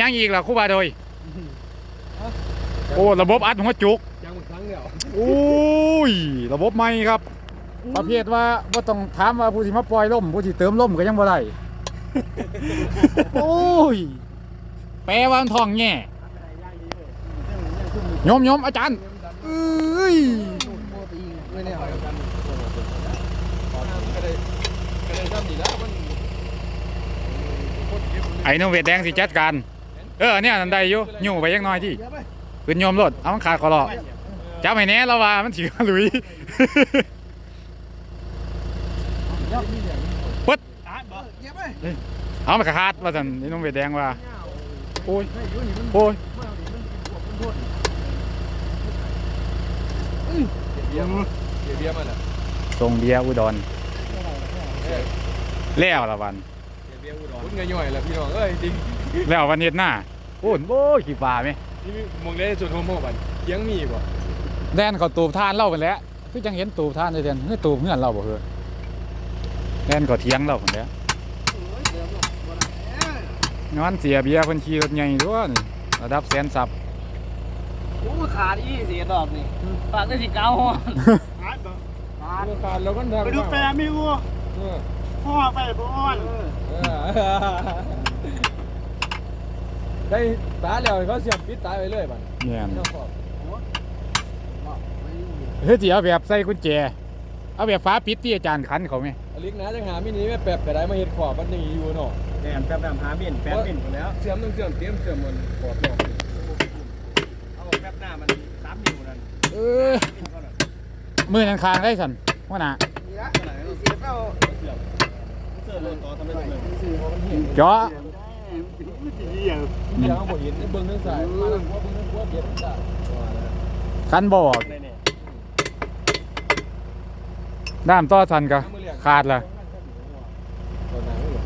ยังอีกล่ะครูบาโดยโอ้ระบบอัดหัวจุกยังอีกครั้งเดียวโอ้ยระบบใหม่ครับ ประเภทว่าว่าต้องถามว่าผู้ที่มาปล่อยล่มผู้ที่เติมล่มก็ยังบ่ได้โอ้ยแปลว่ามันทองแง่โยมโยมอาจารย์เอ้ยไม่แน่หอยกันก็ได้ก็ได้ทำดีแล้วมันไอ้หนุ่มเวทแดงสิจัดการ เออเนี่ยนันได้อยู่อยู่ไปยังน้อยที่ขึ้นโยมรถเอามันขาดคอรอจับให้แน่แล้วว่ามันสิหลุยปึ๊ดเย็บไปเอามันขาดว่าซั่นไอ้หนุ่มเวทแดงว่าโอ้ยโอ้ยเบียร์เบียร์มันอะทรงเบียร์อุดรแล้วละวันเบียร์อุดรคุณเงยย่อยแล้วพี่น้องเอ้ยจริงแล้ววันเฮ็ดหน้า โอ้ยโอ้ยขี้ฟ้าไหมนี่มองได้จุดโฮมโม่บันเคียงมีบ่แดนเขาตูบทานเล่าไปแหล้วคือจังเห็นตูบทานเลยเดนคือตูบเฮือนเราบ่เฮือแดนก็เถียงเราพุ่นแหล้วงอนเสียเบียร์เพิ่นขี่รถใหญ่ด้วยนี่ระดับแสนซับโอ้ขาดอีสีดอกนี่ปากได้สีเก้าห้อขาดขาดแล้วก็ทำไปดูแฟนไม่รู้เออพ่อไปพ่ออน ได้ตาแล้วเขาเสียบปิดตายไปเลยบัดแม่นเจ้าขอบเฮ้ยสิเอาแบบใส่กุญแจ เอาแบบฟ้าปิดที่อาจารย์คันเขาไหมอลิกนะจังหามินิแม่แปบก็ได้มาเฮ็ดขอบมันยังอยู่เนาะแดนแป๊บๆหาบินแป๊บบินหมดแล้วเสื่อมต้องเสื่อมเตรียมเสื่อมมันขอบเนาะเอาแป๊บหน้ามันสามนิ้วนั่นเออมือนันคางได้สันว่าน่ะเสียเต้าเสื่อมเสื่อมลงต่อทำได้เลยเจาะสีเหี่ยวเดี๋ยวเอาบ่เห็นเบิ่งทางซ้ายมาทางขวาเบิ่งทางขวาเบียดทางซ้ายคันบออกได้เนี่ยด้ามต่อสันก็ขาดละตัวหนังอยู่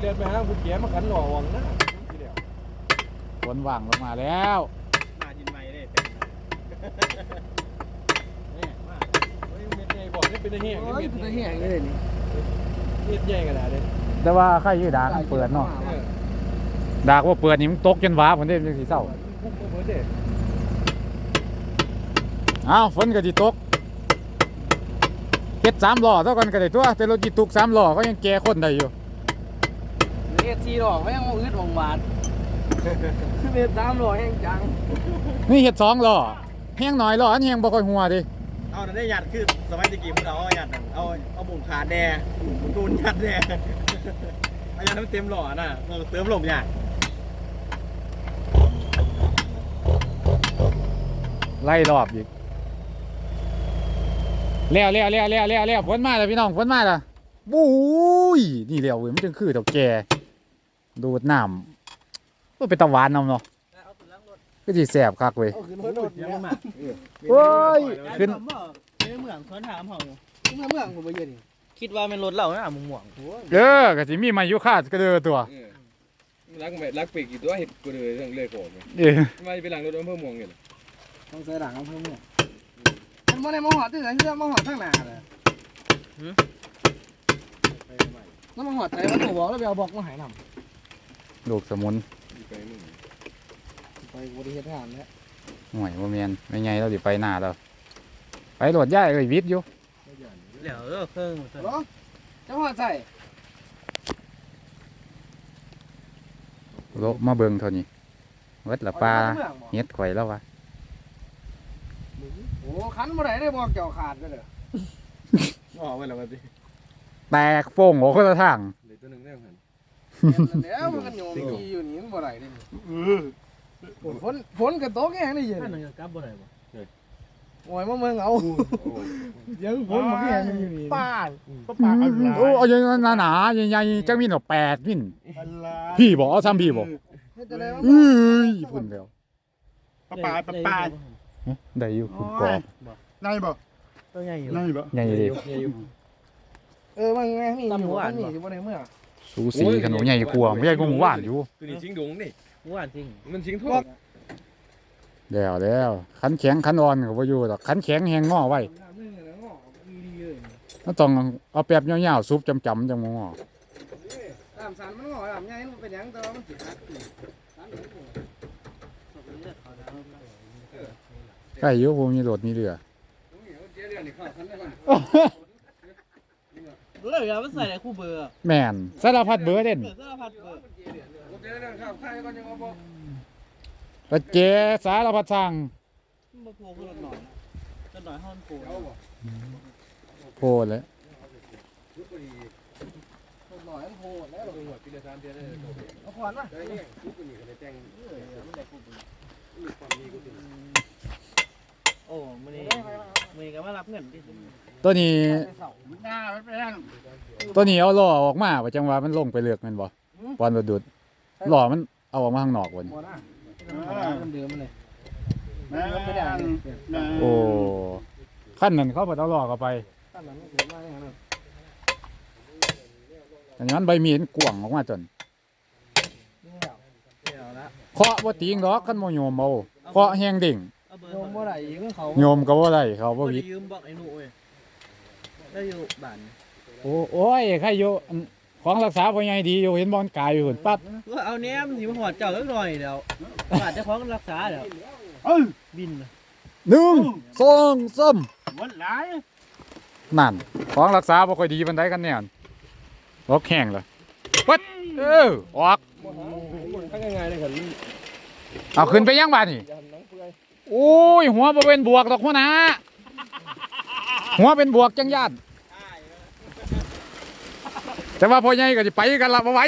เรียนไปหาผู้แก่มาขันหล่อวังนะทีเดียวฝนว่างลงมาแล้วมาจินไม่ได้เป็นนี่มาเฮ้ยเม็ดใหญ่บอกนี่เป็นตะเฮียงโอ้ยเม็ดเป็นใหญ่เหี้ยอย่างนี้เลยนี่ เม็ดใหญ่ขนาดนี้แต่ว่าใครยืดดากมันเปิดเนาะเออดากว่าเปิดนี่มันตกจนว้าผมได้ยังสีเศร้าพุ่งมาเบิดเด้อ้าวฝนก็สิตกเก็ดสามล้อเท่ากันก็ได้ตัวแต่รถจีตุกสามล้อก็ยังแก่คนได้อยู่เรียกทีดอกไม่ยังอึดองบาทเรียกตามหล่อแห้งจังนี่เห็ดสองล้อแห้งหน่อยล้ออันแห้งบ่ค่อยหัวดิ เอาแต่ได้ยัดคือสมัยตะกี้พวกเราเอายัดเอาเอาบุ่มขาดแน่ตูนหยัดแน่เอายัดให้มันเต็มหล่อน่ะเราเติมลมยัดไล่รอบอีกแล้วแล้วแล้วแล้วแล้วแล้วฝนมาแล้วพี่น้องฝนมาแล้วบู้ยนี่แล้วเว้ยมันจึงคือเต่าแก่ดูดน้ำก็เป็นตะวานนำเนาะ ก็สิแสบคักเว้ย เอาขึ้นรถยังมาโอ้ย ขึ้นเมืองเขาถามเขาอยู่เมืองเมืองผมไปเยืนคิดว่าเป็นรถเราน่ะมึงหม่วงเออก็สิมีมายุคาดก็เด้อตัวเออรักแบบรักปีกกี่ตัวเห็ดกูเลยเรื่องเลยโกรธไงเออทำไมไปหลังรถอำเภอเมืองเนี่ยต้องใส่หลังเอาเพิ่มเมืองมันไม่ได้มาหอดที่ไหนเพื่อมาหอดข้างหน้าเลยแล้วมาหอดใจว่าตัวบอกแล้วไปเอาบอกมาหายนลูกสมุนไปมึงำไป บริเหตุงานแล้วห่วยบ่แมนไม่ไงเราสิไปหน้าแล้วไปโหลดย้ายเอ้ยวิทย์อยู่เดี๋ยวเออเครื่องหรอจะหอดใส่โลมาเบิ่งเท่านี้เบิดละปลาเฮ็ดข่อยแล้ววะโอ้ขันมาไหนได้บอกเกี่ยวขาดไปเลยอ๋อไปแล้วกันสิแตกโป่งออกคนละทางเดี๋ยวตัวหนึ่งได้หันแล้วมันกันโยมกีอยู่นี่มันบ่ไหนดิ ฝนฝนกระตกแห้งนี่ยืนนั่นนึงกลับบ่ได้บ่โอ้ยมาเมืองเอาโอ้เดี๋ยวฝนมันแห้งอยู่นี่ป้าก็ป้าเอาหลายโอ้เอาอย่างนั้นหนาๆใหญ่ๆจังมินเอาแปดมินอะไรพี่บอกเอาซ้ำพี่บอกเฮ็ดจะได้เอ้ยพุ่นแล้วป้าป้าป้าป้าเอ๊ะได้อยู่คุณกรอบนายบ่ตัวใหญ่อยู่นายบ่ใหญ่ดิเออมันไงนี่อยู่มันนี่อยู่บ่ได้เมื่อสูสีขนมใหญ่กว่าใหญ่กว่าหมูหวานอยู่ตัวนี้ชิงดงนี่ ว่านจริงมันชิงทอดแล้วแล้วขันแข็งขันอ่อนก็บ่อยู่ดอกขันแข็งแหงงอไว้มันต้องเอาแป๊บยาวๆซุปจำๆจังงอตาลำสันมันงอลำใหญ่มันเป็นหยังแต่ว่ามันสิหักอีกใช่อยุผมมีรถมีเรือเจ๊เรื่องนี่เข้าคันได้ก่อนเลยอย่าไปใส่ในคู่เบอร์ แม่นสารพัดเบอร์เด่นเบอร์สารพัดเบอร์ เจ๊เรื่องเข้าค่ายก่อนยังเอาบ่แล้วเจสารพัดสั่งมาโผล่ขึ้นรถหน่อยรถหน่อยห้องโผล่เอาบ่โพดเลยคนหน่อยมันโหดแล้วหัวปีละสามเดือนเลยเอาขวานมาได้เนี่ยทุกคนนี่ก็ได้แต่งมีความดีก็ดีโอ้มือนี้มือนี้ก็มารับเงินดิตัวนี้หน้ามันเป็นนั่นตัวนี้เอาล้อออกมาว่าจังหวะมันลงไปเลือกแมันบ่ปอนรถดู ดล้อมันเอาออกมาข้างนอกวันบ่นะเดิมๆมันเลยมันไม่ได้โอ้ขั้นนั้นเขาเปิดเอาล้อเข้าไปตั้งนั้นมันเกิดมาอย่างนั้นอันนี้มันใบมีดมันกว้างออกมาจนนี่แล้วเดี๋ยวละเคาะบ่ติงดอกคันบ่โยมเอาเคาะแฮงดิ่งเอาเบอร์โยมบ่ได้อีกเขาโยมก็บ่ได้เขาบ่บ่วิได้ยืมบอกไอ้หนูเว้ยได้อยู่บ้านโอ้โอ้ยใครอยู่อัน ของรักษาพ่อใหญ่ดีอยู่เห็นบอลกายอยู่หุ่นปั๊บก็เอาแหนมสิมาหอดเจ้าสักหน่อยเดี๋ยวบาดเจ้าของรักษาเดี๋ยวบินน่ะหนึ่งสองสามวันหลายนั่นของรักษาบ่ค่อยดีปานใดกันเนี่ยรกแห้งเลยปัดเออออกทั้งง่ายๆเลยครับเอาขึ้นไปยังบ้านนี่ยันนังเปื่อยโอ้ยหัวบ่เป็นบวกดอกหัวหน้าหัวเป็นบวกจังย่าน แต่ว่าพ่อใหญ่ก็จะไปกันละบ่ไหว